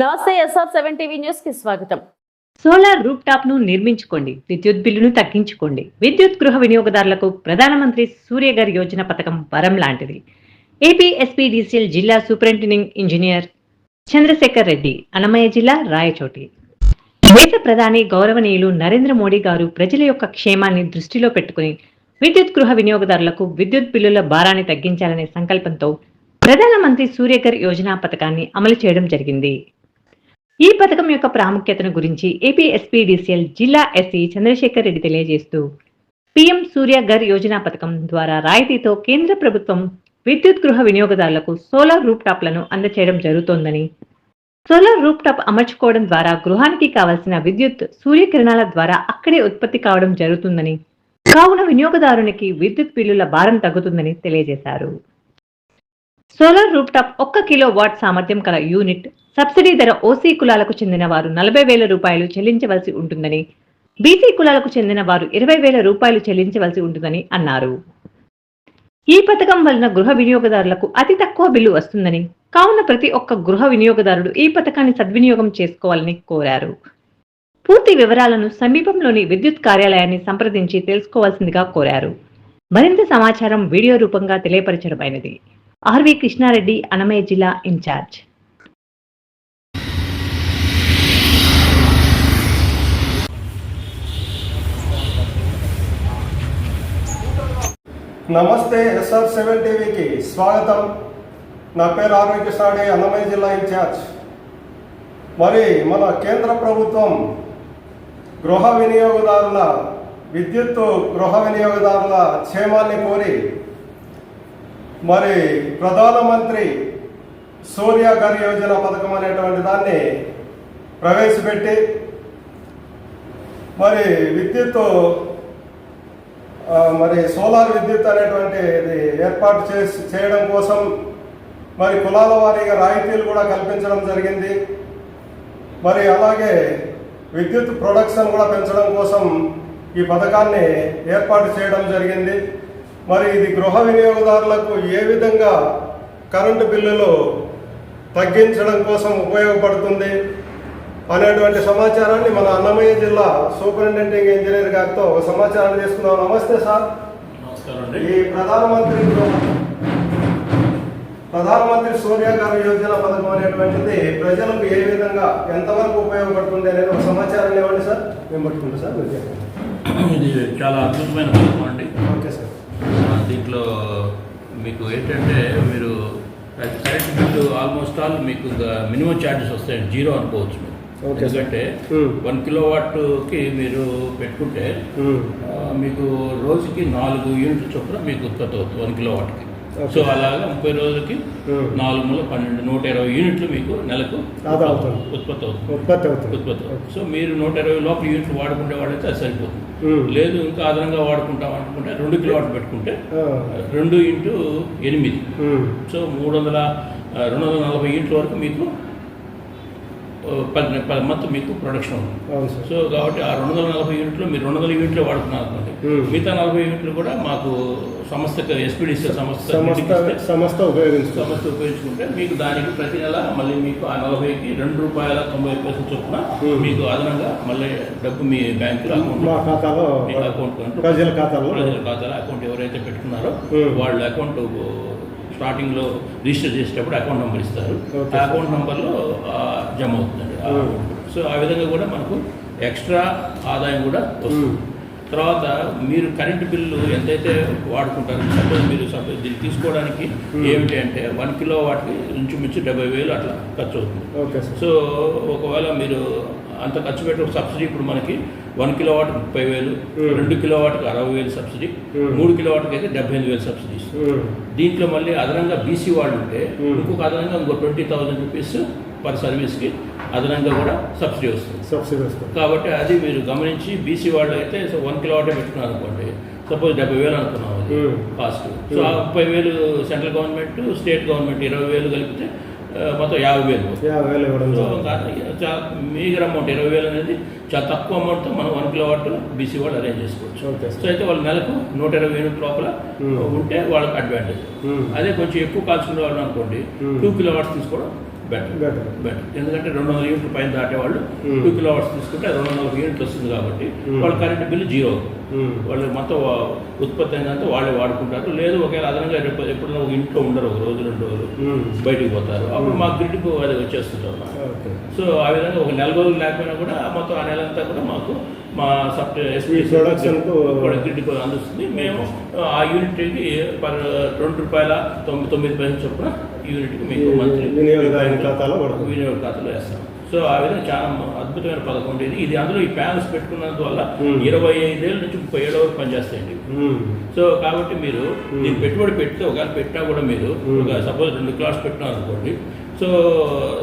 నమస్తే SR seven TV న్యూస్కి స్వాగతం. సోలార్ రూప్ టాప్ను నిర్మించుకోండి. విద్యుత్ బిల్లును తగ్గించుకోండి. విద్యుత్ గృహ వినియోగదారులకు ప్రధానమంత్రి సూర్యగర్ యోజన పథకం వరం లాంటిది. ఏపీ ఎస్పీడీసీఎల్ జిల్లా సూపరింటెండింగ్ ఇంజనీర్ చంద్రశేఖర్ రెడ్డి అన్నమయ్య జిల్లా రాయచోటి. దేశ ప్రధాని గౌరవనీయులు నరేంద్ర మోడీ గారు ప్రజల యొక్క క్షేమాన్ని దృష్టిలో పెట్టుకుని విద్యుత్ గృహ వినియోగదారులకు విద్యుత్ బిల్లుల భారాన్ని తగ్గించాలనే సంకల్పంతో ప్రధానమంత్రి సూర్యగర్ యోజన పథకాన్ని అమలు చేయడం జరిగింది. ఈ పథకం యొక్క ప్రాముఖ్యతను గురించి ఏపీ ఎస్పీడీసీఎల్ జిల్లా ఎస్సీ చంద్రశేఖర్ రెడ్డి తెలియజేస్తూ పీఎం సూర్య గర్ యోజన పథకం ద్వారా రాయితీతో కేంద్ర ప్రభుత్వం విద్యుత్ గృహ వినియోగదారులకు సోలార్ రూప్ టాప్లను అందచేయడం జరుగుతోందని సోలార్ రూప్ టాప్ అమర్చుకోవడం ద్వారా గృహానికి కావలసిన విద్యుత్ సూర్యకిరణాల ద్వారా అక్కడే ఉత్పత్తి కావడం జరుగుతుందని కావున వినియోగదారునికి విద్యుత్ బిల్లుల భారం తగ్గుతుందని తెలియజేశారు. సోలార్ రూప్టాప్ ఒక్క కిలో వాట్ సామర్థ్యం కల యూనిట్. సబ్సిడీ ధర ఓసీ కులాలకు చెందిన వారు నలభై వేల రూపాయలు చెల్లించవలసి ఉంటుందని. బీసీ కులాలకు చెందిన వారు ఇరవై వేల రూపాయలు చెల్లించవలసి ఉంటుందని అన్నారు. ఈ పథకం వలన గృహ వినియోగదారులకు అతి తక్కువ బిల్లు వస్తుందని కావున ప్రతి ఒక్క గృహ వినియోగదారుడు ఈ పథకాన్ని సద్వినియోగం చేసుకోవాలని కోరారు. పూర్తి వివరాలను సమీపంలోని విద్యుత్ కార్యాలయాన్ని సంప్రదించి తెలుసుకోవాల్సిందిగా కోరారు. మరింత సమాచారం వీడియో రూపంగా తెలియపరచడమైనది. ఆర్వి కృష్ణారెడ్డి అన్నమయ్య జిల్లా ఇన్ఛార్జ్. నమస్తే ఎస్ఆర్ సెవెన్ టీవీకి స్వాగతం. నా పేరు ఆర్వి కృష్ణారెడ్డి అన్నమయ్య జిల్లా ఇన్ఛార్జ్. మరి మన కేంద్ర ప్రభుత్వం గృహ వినియోగదారుల విద్యుత్ గృహ వినియోగదారుల క్షేమాన్ని కోరి మరి ప్రధానమంత్రి సోనియా గర్ యోజన పథకం అనేటువంటి దాన్ని ప్రవేశపెట్టి మరి విద్యుత్ మరి సోలార్ విద్యుత్ అనేటువంటిది ఏర్పాటు చేసి చేయడం కోసం మరి కులాల వారీగా రాయితీలు కూడా కల్పించడం జరిగింది. మరి అలాగే విద్యుత్ ప్రొడక్షన్ కూడా పెంచడం కోసం ఈ పథకాన్ని ఏర్పాటు చేయడం జరిగింది. మరి ఇది గృహ వినియోగదారులకు ఏ విధంగా కరెంటు బిల్లులు తగ్గించడం కోసం ఉపయోగపడుతుంది అనేటువంటి సమాచారాన్ని మన అన్నమయ్య జిల్లా సూపరింటెండింగ్ ఇంజనీర్ గారితో ఒక సమాచారం తీసుకుందాం. నమస్తే సార్. ఈ ప్రధానమంత్రి ప్రధానమంత్రి సూర్య గారి యోజన పథకం అనేటువంటిది ప్రజలకు ఏ విధంగా ఎంతవరకు ఉపయోగపడుతుంది అనేది ఒక సమాచారం ఇవ్వండి సార్. మేము పట్టుకుంటాం సార్. ఇది చాలా అద్భుతమైన పథకం అండి. Okay sir. దీంట్లో మీకు ఏంటంటే మీరు కరెంట్ బిల్లు ఆల్మోస్ట్ ఆల్ మీకు మినిమం ఛార్జెస్ వస్తాయండి జీరో అనుకోవచ్చు మీరు. ఎందుకంటే. వన్ కిలో వాట్కి మీరు పెట్టుకుంటే మీకు రోజుకి నాలుగు యూనిట్ల చొప్పున మీకు ఉత్పత్తి అవుతుంది వన్ కిలో వాట్కి. సో అలాగా ముప్పై రోజులకి. నాలుగు మూల పన్నెండు నూట ఇరవై యూనిట్లు మీకు నెలకు. ఉత్పత్తి అవుతుంది ఉత్పత్తి అవుతుంది ఉత్పత్తి అవుతుంది. సో మీరు నూట ఇరవై లోపల యూనిట్లు వాడుకుంటే వాడైతే అది సరిపోతుంది. లేదు ఇంకా అదనంగా వాడుకుంటాం అనుకుంటే రెండు కిలోవాట్ పెట్టుకుంటే. రెండు ఇంటూ ఎనిమిది. సో మూడు వందల రెండు వందల నలభై యూనిట్ల వరకు మీకు మంత్ మీకు ప్రొడక్షన్ ఉంది సో కాబట్టి ఆ రెండు వందల నలభై యూనిట్లు మీరు రెండు వందల యూనిట్లు వాడుతున్నారు అనుకోండి. మిగతా నలభై యూనిట్లు కూడా మాకు సంస్థ ఎస్పీడీసీ సంస్థ సంస్థ సంస్థ ఉపయోగించుకుంటే మీకు దానికి ప్రతి నెల మళ్ళీ మీకు ఆ నలభైకి రెండు రూపాయల తొంభై పైసలు చొప్పున. మీకు అదనంగా మళ్ళీ డబ్బు మీ బ్యాంకులో అకౌంట్ మా ఖాతాలో అకౌంట్ కంటూ ప్రజల ఖాతాలో ప్రజల ఖాతాలో అకౌంట్ ఎవరైతే పెట్టుకున్నారో. వాళ్ళ అకౌంట్ స్టార్టింగ్లో రిజిస్టర్ చేసేటప్పుడు అకౌంట్ నెంబర్ ఇస్తారు ఆ. అకౌంట్ నెంబర్లో జమ అవుతుందండి Hmm. సో ఆ విధంగా కూడా మనకు ఎక్స్ట్రా ఆదాయం కూడా వస్తుంది Hmm. తర్వాత మీరు కరెంటు బిల్లు ఎంతైతే వాడుకుంటారో సపోజ్ మీరు సపోజ్ దీన్ని తీసుకోవడానికి Hmm. ఏమిటి అంటే వన్ కిలో వాటికి ఇంచుమించు డెబ్బై వేలు అట్లా ఖర్చు అవుతుంది ఓకే సార్ సో ఒకవేళ మీరు అంత ఖర్చు పెట్టి ఒక సబ్సిడీ ఇప్పుడు మనకి వన్ కిలో వాట్ ముప్పై వేలు. రెండు కిలో వాట్కి అరవై వేలు సబ్సిడీ. మూడు కిలో వాట్కి అయితే డెబ్బై ఎనిమిది వేలు సబ్సిడీ ఇస్తుంది. ఉమ్. దీంట్లో మళ్ళీ అదనంగా బీసీ వాళ్ళు ఉంటే. ఇంకొక అదనంగా ఇంకో ట్వంటీ థౌసండ్ రూపీస్ పర్ సర్వీస్కి అదనంగా కూడా సబ్సిడీ వస్తుంది సబ్సిడీ వస్తుంది కాబట్టి అది మీరు గమనించి బీసీ వాళ్ళు అయితే సో వన్ కిలో వాటే పెట్టుకున్నారు అనుకోండి సపోజ్ డెబ్బై వేలు అనుకున్నాం అది. కాస్ట్ సో ఆ ముప్పై వేలు సెంట్రల్ గవర్నమెంట్ స్టేట్ గవర్నమెంట్ ఇరవై వేలు కలిపితే మొత్తం యాభై వేలు. యాభై వేలు ఇవ్వడం మీగర్ అమౌంట్ ఇరవై వేలు అనేది చాలా తక్కువ అమౌంట్తో మనం వన్ కిలో వాట్ బీసీ వాళ్ళు అరేంజ్ చేసుకోవచ్చు సో అయితే వాళ్ళు నెలకు నూట ఇరవై యూనిట్ లోపల. ఉంటే వాళ్ళకి అడ్వాంటేజ్. అదే కొంచెం ఎక్కువ కాల్చుకునే వాళ్ళు అనుకోండి. టూ కిలో వాట్స్ తీసుకోవడం బెటర్. బెటర్ ఎందుకంటే రెండు వందల యూనిట్లు పైన దాటేవాళ్ళు Hmm. టూ కిలో అవర్స్ తీసుకుంటే రెండు వందల యూనిట్లు వస్తుంది కాబట్టి Hmm. వాళ్ళ కరెంట్ బిల్లు జీరో. వాళ్ళు మొత్తం ఉత్పత్తి అయినంత వాళ్ళే వాడుకుంటారు లేదు ఒకవేళ అదనంగా రేపు ఎప్పుడైనా ఒక ఇంట్లో ఉండరు ఒక రోజు రెండు రోజులు ఉమ్. బయటికి పోతారు అప్పుడు మా గ్రిడ్కు అది వచ్చేస్తుంటారు సో ఆ విధంగా ఒక నెల రోజులు లేకపోయినా కూడా మొత్తం ఆ నెలంతా కూడా మాకు మా కు- గ్రిడ్కు అందిస్తుంది మేము ఆ యూనిట్కి పర్ రెండు రూపాయల తొమ్మిది తొమ్మిది పైసలు చొప్పున యూనిట్కి మీకు మంత్లీ వినియోగదారుని ఖాతాలో. వినియోగ ఖాతాలో వేస్తాం సో ఆ విధంగా చాలా అద్భుతమైన పథకం ఉండేది ఇది అందులో ఈ ప్యానల్స్ పెట్టుకున్నందువల్ల. ఇరవై ఐదేళ్ళ నుంచి ముప్పై ఏళ్ళ వరకు పనిచేస్తాయండి. సో కాబట్టి మీరు దీన్ని పెట్టుబడి పెడితే ఒకవేళ పెట్టినా కూడా మీరు. ఒక సపోజ్ రెండు క్లాస్ పెట్టినారు అనుకోండి సో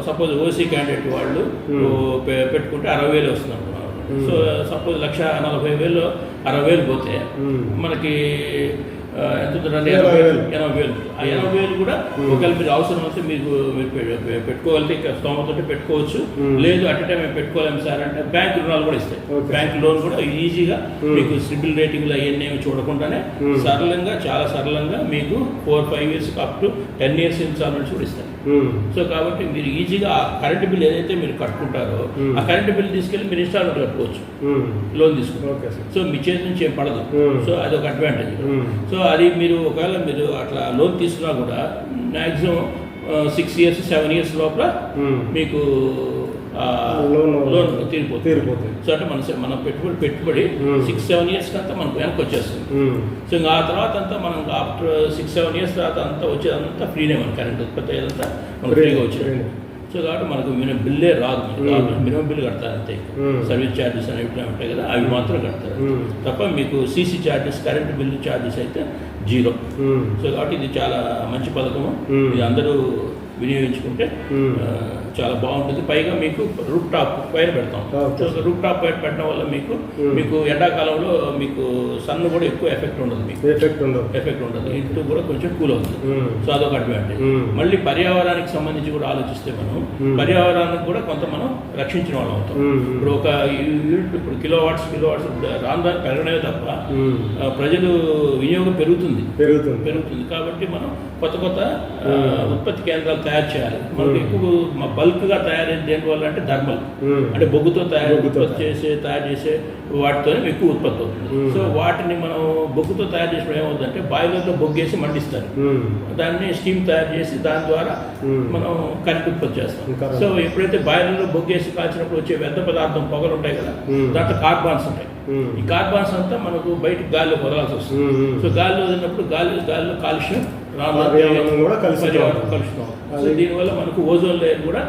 సపోజ్ ఓసీ క్యాండిడేట్ వాళ్ళు పెట్టుకుంటే అరవై వేలు వస్తుంది అనుకున్నారు. సో సపోజ్ లక్ష నలభై వేలు అరవై వేలు పోతే. మనకి ఎంత ఎనభై వేలు. ఎనభై వేలు ఆ ఎనభై వేలు కూడా. ఒకవేళ మీరు అవసరం వస్తే మీకు మీరు పెట్టుకోగలిగితే స్తోమత పెట్టుకోవచ్చు. లేదు అట్ టైం మేము పెట్టుకోలేము సార్ అంటే బ్యాంక్ రుణాలు కూడా ఇస్తాయి. బ్యాంక్ లోన్ కూడా ఈజీగా. మీకు సిబిల్ రేటింగ్లు అవన్నీ చూడకుండానే. సరళంగా చాలా సరళంగా మీకు four five years up to ten years installments కూడా ఇస్తాయి. సో కాబట్టి మీరు ఈజీగా ఆ కరెంట్ బిల్ ఏదైతే మీరు కట్టుకుంటారో Hmm. ఆ కరెంట్ బిల్ తీసుకెళ్ళి మీరు ఇన్స్టాల్మెంట్ కట్టుకోవచ్చు. లోన్ తీసుకుంటారు ఓకే సార్ సో మీ చేతి నుంచి ఏం పడదు Hmm. సో అదొక అడ్వాంటేజ్ Hmm. సో అది మీరు ఒకవేళ మీరు అట్లా లోన్ తీసుకున్నా కూడా maximum six years seven years లోపల. మీకు లోన్ లోన్ తీరిపోతుంది. సో అంటే మన మన పెట్టుబడి పెట్టుబడి. సిక్స్ సెవెన్ ఇయర్స్ అంతా మనకు వెనక్కి వచ్చేస్తుంది. సో ఇంకా ఆ తర్వాత అంతా మనం ఆఫ్టర్ సిక్స్ సెవెన్ ఇయర్స్ తర్వాత అంతా వచ్చేదంతా ఫ్రీనే మన కరెంట్ ఉత్పత్తి అయ్యేదంతా మనకు ఫ్రీగా వచ్చేది. సో కాబట్టి మనకు మినిమం బిల్లే రాదు మినిమం బిల్ కడతారు అంతే. సర్వీస్ ఛార్జెస్ అనేవి ఉంటాయి కదా అవి మాత్రం కడతారు. తప్ప మీకు CC charges current bill charges అయితే జీరో. సో కాబట్టి ఇది చాలా మంచి పథకము. ఇది అందరూ వినియోగించుకుంటే చాలా బాగుంటుంది. పైగా మీకు రూప్ టాప్ పైన పెడతాం రూప్ టాప్ పైన పెట్టడం వల్ల మీకు Hmm. మీకు ఎండాకాలంలో మీకు సన్ కూడా ఎక్కువ ఎఫెక్ట్ ఉండదు మీకు. ఎఫెక్ట్ ఉండదు. ఎఫెక్ట్ ఉండదు. ఇంట్లో కూడా కొంచెం కూల్ అవుతుంది. Hmm. సో అదొక అడ్వాంటేజ్ Hmm. మళ్ళీ పర్యావరణానికి సంబంధించి కూడా ఆలోచిస్తే మనం. పర్యావరణానికి కూడా కొంత మనం రక్షించిన వాళ్ళం అవుతాం. ఇప్పుడు ఒక యూనిట్ ఇప్పుడు కిలో వాట్స్ కిలో వాట్స్ రాను పెరగడమే తప్ప ప్రజలు వినియోగం పెరుగుతుంది. పెరుగుతుంది. పెరుగుతుంది. కాబట్టి మనం కొత్త కొత్త. ఉత్పత్తి కేంద్రాలు తయారు చేయాలి. మనకు. ఎక్కువ బల్క్గా తయారైన దేని వల్ల అంటే Hmm. అంటే బొగ్గుతో తయారు చేసే తయారు చేసే వాటితోనే ఎక్కువ ఉత్పత్తి అవుతుంది. సో వాటిని మనం బొగ్గుతో తయారు చేసినప్పుడు ఏమవుతుందంటే బాయిలర్లో బొగ్గేసి మండిస్తారు. దాన్ని స్టీమ్ తయారు చేసి దాని ద్వారా. మనం కరెంట్ ఉత్పత్తి చేస్తాం సో ఎప్పుడైతే బాయిలర్లో బొగ్గేసి కాల్చినప్పుడు వచ్చే వ్యర్థ పదార్థం పొగలు ఉంటాయి కదా. దాంట్లో కార్బాన్స్ ఉంటాయి. ఈ కార్బాన్స్ అంతా మనకు బయటికి గాలిలో వదలాల్సి వస్తుంది. సో గాలిలో వదిలినప్పుడు గాలి గాలిలో కాలుష్యం కూడా కలుషితం. సో దీనివల్ల మనకు ఓజోన్ లేయర్ కూడా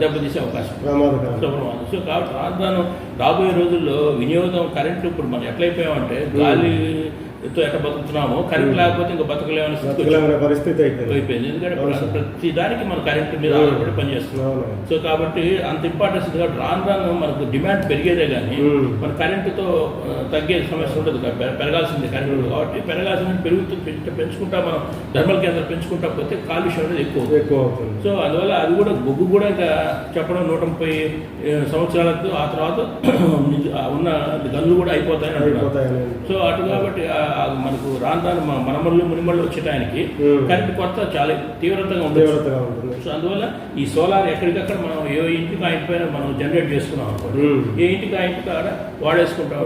దెబ్బతీసే అవకాశం. ప్రమాదం. సో కాబట్టి రాను రాబోయే రోజుల్లో వినియోగం కరెంట్ ఇప్పుడు మనం ఎట్లయిపోయామంటే గాలితో ఎట్లా బతుకుతున్నామో కరెంట్ లేకపోతే ఇంకా బతకలేమని. బతకలేమనే పరిస్థితి అయిపోయింది అయిపోయింది ఎందుకంటే. ప్రతి దానికి మన కరెంట్ మీద ఆధారపడి పనిచేస్తున్నాం. సో కాబట్టి అంత ఇంపార్టెన్స్ కాబట్టి రాను రాను మనకు డిమాండ్ పెరిగేదే కానీ మ్మ్. మన కరెంటుతో తగ్గే సమస్య ఉండదు పెరగాల్సిందే కరెంటు. కాబట్టి పెరగాల్సింది పెరుగుతూ పెంచు- పెంచుకుంటా మనం థర్మల్ కేంద్రం పెంచుకుంటా పోతే కాలుష్యం అనేది ఎక్కువ. ఎక్కువ అవుతుంది సో అందువల్ల అది కూడా బొగ్గు కూడా ఇంకా చెప్పడం నూట ముప్పై సంవత్సరాలకు ఆ తర్వాత ఉన్న గన్లు కూడా అయిపోతాయని సో అటు కాబట్టి మనకు రాను రాను మన మనమల్లు మునిమల్లు వచ్చే టైంకి మ్మ్. కరెంట్ కొత్త చాలా తీవ్రతగా ఉంటుంది సో అందువల్ల ఈ సోలార్ ఎక్కడికక్కడ మనం ఏ ఇంటికి ఆ ఇంటి పైన మనం జనరేట్ చేసుకున్నాం అనుకోండి. ఏ ఇంటికి ఆ ఇంటికి ఆడ వాడేసుకుంటాం